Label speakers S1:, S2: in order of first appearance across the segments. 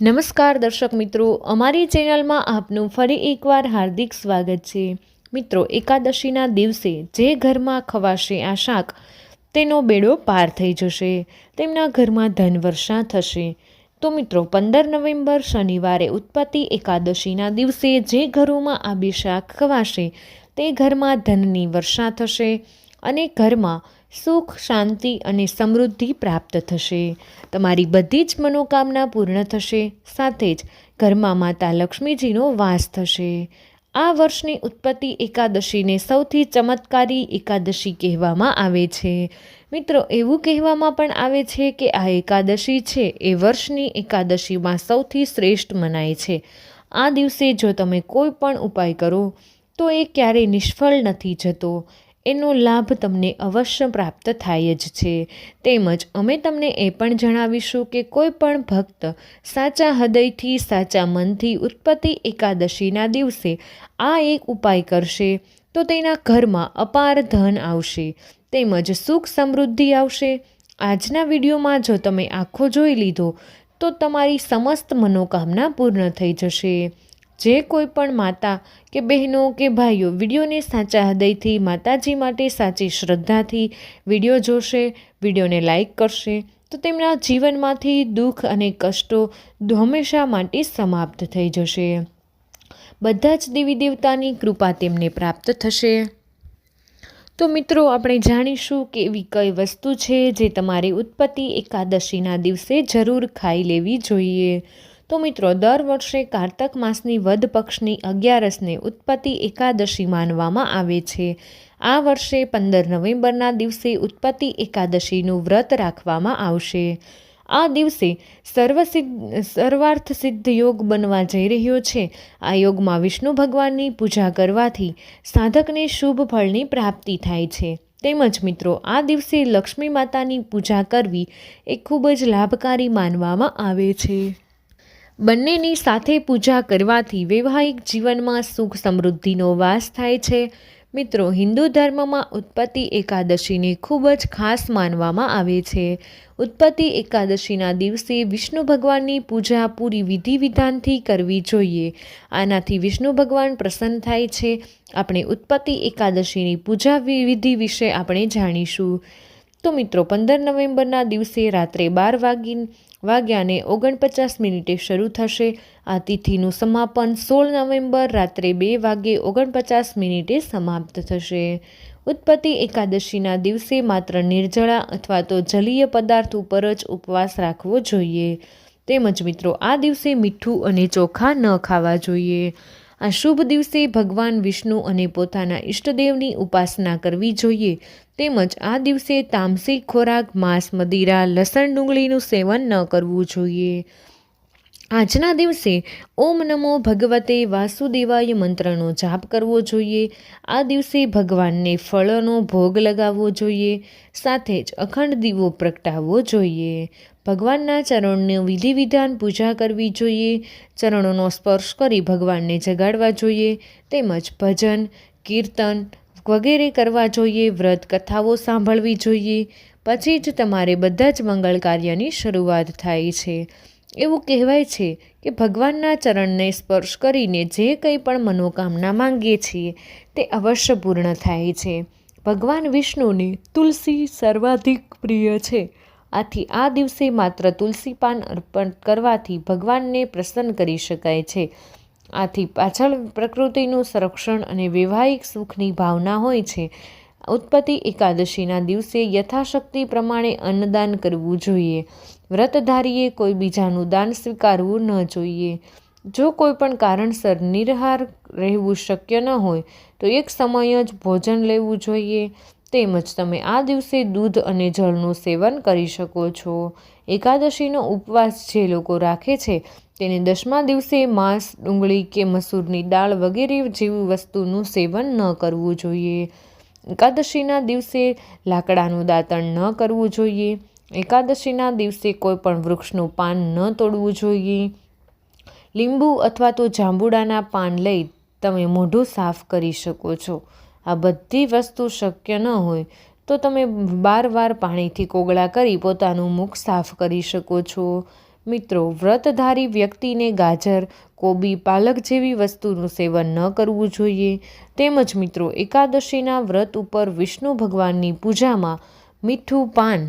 S1: નમસ્કાર દર્શક મિત્રો, અમારી ચેનલમાં આપનું ફરી એકવાર હાર્દિક સ્વાગત છે. મિત્રો, એકાદશીના દિવસે જે ઘરમાં ખવાશે આ શાક, તેનો બેડો પાર થઈ જશે. તેમના ઘરમાં ધનવર્ષા થશે. તો મિત્રો, પંદર નવેમ્બર શનિવારે ઉત્પત્તિ એકાદશીના દિવસે જે ઘરોમાં આ બે શાક ખવાશે, તે ઘરમાં ધનની વર્ષા થશે અને ઘરમાં સુખ, શાંતિ અને સમૃદ્ધિ પ્રાપ્ત થશે. તમારી બધી જ મનોકામના પૂર્ણ થશે. સાથે જ ઘરમાં માતા લક્ષ્મીજીનો વાસ થશે. આ વર્ષની ઉત્પત્તિ એકાદશીને સૌથી ચમત્કારી એકાદશી કહેવામાં આવે છે. મિત્રો, એવું કહેવામાં પણ આવે છે કે આ એકાદશી છે એ વર્ષની એકાદશીમાં સૌથી શ્રેષ્ઠ મનાય છે. આ દિવસે જો તમે કોઈ પણ ઉપાય કરો, તો એ ક્યારેય નિષ્ફળ નથી જતો. એનો લાભ તમને અવશ્ય પ્રાપ્ત થાય જ છે. તેમજ અમે તમને એ પણ જણાવીશું કે કોઈ પણ ભક્ત સાચા હૃદયથી, સાચા મનથી ઉત્પત્તિ એકાદશીના દિવસે આ એક ઉપાય કરશે તો તેના ઘરમાં અપાર ધન આવશે. તેમજ સુખ સમૃદ્ધિ આવશે. આજના વિડીયોમાં જો તમે આખો જોઈ લીધો તો તમારી સમસ્ત મનોકામના પૂર્ણ થઈ જશે. જે કોઈ પણ માતા કે બહેનો કે ભાઈઓ વિડીયોને સાચા હૃદયથી, માતાજી માટે સાચી શ્રદ્ધાથી વીડિયો જોશે, વિડીયોને લાઈક કરશે, તો તેમના જીવનમાંથી દુઃખ અને કષ્ટો હંમેશા માટે સમાપ્ત થઈ જશે. બધા જ દેવી દેવતાની કૃપા તેમને પ્રાપ્ત થશે. તો મિત્રો, આપણે જાણીશું કે એવી કઈ વસ્તુ છે જે તમારી ઉત્પત્તિ એકાદશીના દિવસે જરૂર ખાઈ લેવી જોઈએ. તો મિત્રો, દર વર્ષે કારતક માસની વધ પક્ષની અગિયારસને ઉત્પત્તિ એકાદશી માનવામાં આવે છે. આ વર્ષે પંદર નવેમ્બરના દિવસે ઉત્પત્તિ એકાદશીનું વ્રત રાખવામાં આવશે. આ દિવસે સર્વસિદ્ધ, સર્વાર્થ સિદ્ધ યોગ બનવા જઈ રહ્યો છે. આ યોગમાં વિષ્ણુ ભગવાનની પૂજા કરવાથી સાધકને શુભ ફળની પ્રાપ્તિ થાય છે. તેમજ મિત્રો, આ દિવસે લક્ષ્મી માતાની પૂજા કરવી એ ખૂબ જ લાભકારી માનવામાં આવે છે. બંનેની સાથે પૂજા કરવાથી વૈવાહિક જીવનમાં સુખ સમૃદ્ધિનો વાસ થાય છે. મિત્રો, હિન્દુ ધર્મમાં ઉત્પત્તિ એકાદશીને ખૂબ જ ખાસ માનવામાં આવે છે. ઉત્પત્તિ એકાદશીના દિવસે વિષ્ણુ ભગવાનની પૂજા પૂરી વિધિ વિધાનથી કરવી જોઈએ. આનાથી વિષ્ણુ ભગવાન પ્રસન્ન થાય છે. આપણે ઉત્પત્તિ એકાદશીની પૂજા વિધિ વિશે આપણે જાણીશું. તો મિત્રો, પંદર નવેમ્બરના દિવસે રાત્રે બાર વાગી વાગ્યાને ઓગણપચાસ મિનિટે શરૂ થશે. આ તિથિનું સમાપન સોળ નવેમ્બર રાત્રે બે વાગે ઓગણપચાસ મિનિટે સમાપ્ત થશે. ઉત્પત્તિ એકાદશીના દિવસે માત્ર નિર્જળા અથવા તો જલીય પદાર્થ ઉપર જ ઉપવાસ રાખવો જોઈએ. તેમજ મિત્રો, આ દિવસે મીઠું અને ચોખા ન ખાવા જોઈએ. આ શુભ દિવસે ભગવાન વિષ્ણુ અને પોતાના ઈષ્ટદેવની ઉપાસના કરવી જોઈએ. તેમજ આ દિવસે તામસિક ખોરાક, માંસ, મદિરા, લસણ, ડુંગળીનું સેવન ન કરવું જોઈએ. આજના દિવસે ઓમ નમો ભગવતે વાસુદેવાય મંત્રનો જાપ કરવો જોઈએ. આ દિવસે ભગવાનને ફળોનો ભોગ લગાવવો જોઈએ. સાથે જ અખંડ દીવો પ્રગટાવવો જોઈએ. ભગવાનના ચરણને વિધિ વિધાન પૂજા કરવી જોઈએ, ચરણોનો સ્પર્શ કરી ભગવાનને જગાડવા જોઈએ, તેમજ ભજન, કીર્તન વગેરે કરવા જોઈએ, વ્રત કથાઓ સાંભળવી જોઈએ. પછી જ તમારે બધા જ મંગળ કાર્યની શરૂઆત થાય છે. એવું કહેવાય છે કે ભગવાનના ચરણને સ્પર્શ કરીને જે કંઈ પણ મનોકામના માંગીએ છીએ, તે અવશ્ય પૂર્ણ થાય છે. ભગવાન વિષ્ણુને તુલસી સર્વાધિક પ્રિય છે. આથી આ દિવસે માત્ર તુલસી પાન અર્પણ કરવાથી ભગવાનને પ્રસન્ન કરી શકાય છે. આથી પાછળ પ્રકૃતિનું સંરક્ષણ અને વૈવાહિક સુખની ભાવના હોય છે. ઉત્પત્તિ એકાદશીના દિવસે યથાશક્તિ પ્રમાણે અન્નદાન કરવું જોઈએ. વ્રતધારીએ કોઈ બીજાનું દાન સ્વીકારવું ન જોઈએ. જો કોઈ પણ કારણસર નિર્હાર રહેવું શક્ય ન હોય, તો એક સમય જ ભોજન લેવું જોઈએ. તેમજ તમે આ દિવસે દૂધ અને જળનું સેવન કરી શકો છો. એકાદશીનો ઉપવાસ જે લોકો રાખે છે, તેને દસમા દિવસે માંસ, ડુંગળી કે મસૂરની દાળ વગેરે જેવી વસ્તુનું સેવન ન કરવું જોઈએ. એકાદશીના દિવસે લાકડાનું દાંતણ ન કરવું જોઈએ. એકાદશીના દિવસે કોઈ પણ વૃક્ષનું પાન ન તોડવું જોઈએ. લીંબુ અથવા તો જાંબુડાના પાન લઈ તમે મોઢું સાફ કરી શકો છો. આ બધી વસ્તુ શક્ય ન હોય, તો તમે બાર વાર પાણીથી કોગળા કરી પોતાનું મુખ સાફ કરી શકો છો. મિત્રો, વ્રતધારી વ્યક્તિને ગાજર, કોબી, પાલક જેવી વસ્તુનું સેવન ન કરવું જોઈએ. તેમજ મિત્રો, એકાદશીના વ્રત ઉપર વિષ્ણુ ભગવાનની પૂજામાં મીઠું પાન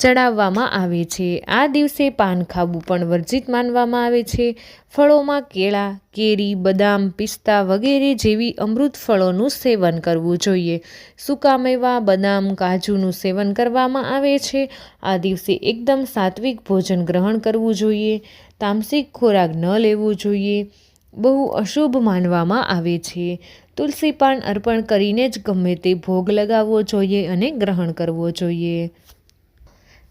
S1: ચડાવવામાં આવે છે. આ દિવસે પાન ખાવું પણ વર્જિત માનવામાં આવે છે. ફળોમાં કેળા, કેરી, બદામ, પિસ્તા વગેરે જેવી અમૃત ફળોનું સેવન કરવું જોઈએ. સૂકા મેવા, બદામ, કાજુનું સેવન કરવામાં આવે છે. આ દિવસે એકદમ સાત્વિક ભોજન ગ્રહણ કરવું જોઈએ. તામસિક ખોરાક ન લેવો જોઈએ. બહુ અશુભ માનવામાં આવે છે. તુલસી પાન અર્પણ કરીને જ ગમે તે ભોગ લગાવવો જોઈએ અને ગ્રહણ કરવો જોઈએ.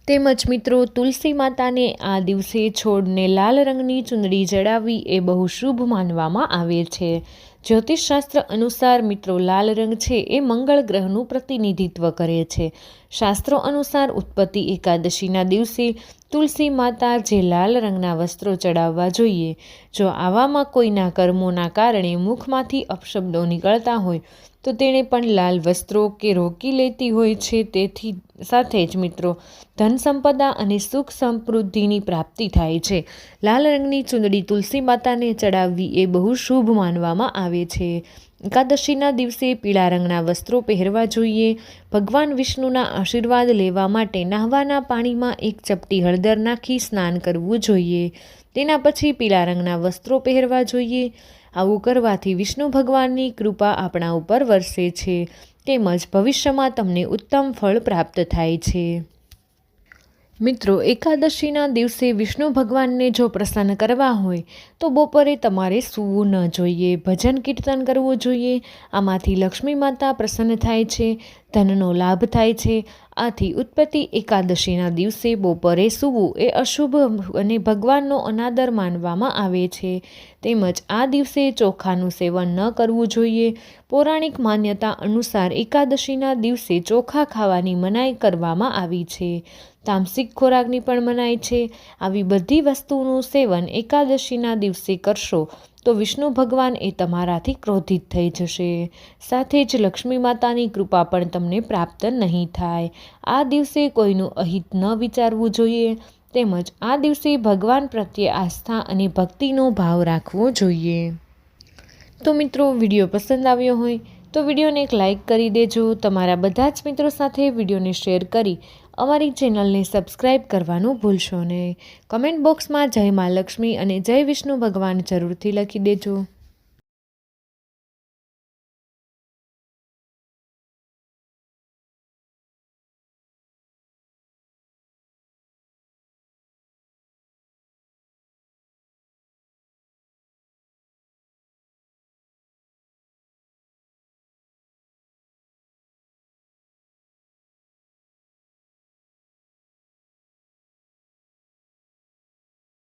S1: તેમજ મિત્રો, તુલસી માતાને આ દિવસે છોડને લાલ રંગની ચૂંદડી જડાવવી એ બહુ શુભ માનવામાં આવે છે. જ્યોતિષશાસ્ત્ર અનુસાર મિત્રો, લાલ રંગ છે એ મંગળ ગ્રહનું પ્રતિનિધિત્વ કરે છે. શાસ્ત્રો અનુસાર ઉત્પત્તિ એકાદશીના દિવસે તુલસી માતા જે લાલ રંગના વસ્ત્રો ચડાવવા જોઈએ. જો આવામાં કોઈના કર્મોના કારણે મુખમાંથી અપશબ્દો નીકળતા હોય, તો તેણે પણ લાલ વસ્ત્રો કે રોકી લેતી હોય છે. તેથી સાથે જ મિત્રો, ધન સંપદા અને સુખ સમૃદ્ધિની પ્રાપ્તિ થાય છે. લાલ રંગની ચૂંદડી તુલસી માતાને ચડાવવી એ બહુ શુભ માનવામાં આવે છે. એકાદશીના દિવસે પીળા રંગના વસ્ત્રો પહેરવા જોઈએ. ભગવાન વિષ્ણુના આશીર્વાદ લેવા માટે નહાવાના પાણીમાં એક ચપટી હળદર નાખી સ્નાન કરવું જોઈએ. તેના પછી પીળા રંગના વસ્ત્રો પહેરવા જોઈએ. આવું કરવાથી વિષ્ણુ ભગવાનની કૃપા આપણા ઉપર વરસે છે. તેમજ ભવિષ્યમાં તમને ઉત્તમ ફળ પ્રાપ્ત થાય છે. મિત્રો, એકાદશીના દિવસે વિષ્ણુ ભગવાનને જો પ્રસન્ન કરવા હોય, તો બપોરે તમારે સૂવું ન જોઈએ, ભજન કીર્તન કરવું જોઈએ. આમાંથી લક્ષ્મી માતા પ્રસન્ન થાય છે, ધનનો લાભ થાય છે. આથી ઉત્પત્તિ એકાદશીના દિવસે બપોરે સૂવું એ અશુભ અને ભગવાનનો અનાદર માનવામાં આવે છે. તેમજ આ દિવસે ચોખાનું સેવન ન કરવું જોઈએ. પૌરાણિક માન્યતા અનુસાર એકાદશીના દિવસે ચોખા ખાવાની મનાઈ કરવામાં આવી છે. તામસિક ખોરાકની પણ મનાઈ છે. આવી બધી વસ્તુનું સેવન એકાદશીના દિવસે કરશો તો વિષ્ણુ ભગવાન એ તમારાથી ક્રોધિત થઈ જશે. સાથે જ લક્ષ્મી માતાની કૃપા પણ તમને પ્રાપ્ત નહીં થાય. આ દિવસે કોઈનું અહિત ન વિચારવું જોઈએ. તેમજ આ દિવસે ભગવાન પ્રત્યે આસ્થા અને ભક્તિનો ભાવ રાખવો જોઈએ. તો મિત્રો, વીડિયો પસંદ આવ્યો હોય તો વિડીયોને એક લાઇક કરી દેજો. તમારા બધા જ મિત્રો સાથે વિડીયોને શેર કરી અમારી ચેનલને સબસ્ક્રાઈબ કરવાનું ભૂલશો નહીં. કમેન્ટ બોક્સમાં જય મા લક્ષ્મી અને જય વિષ્ણુ ભગવાન જરૂરથી લખી દેજો.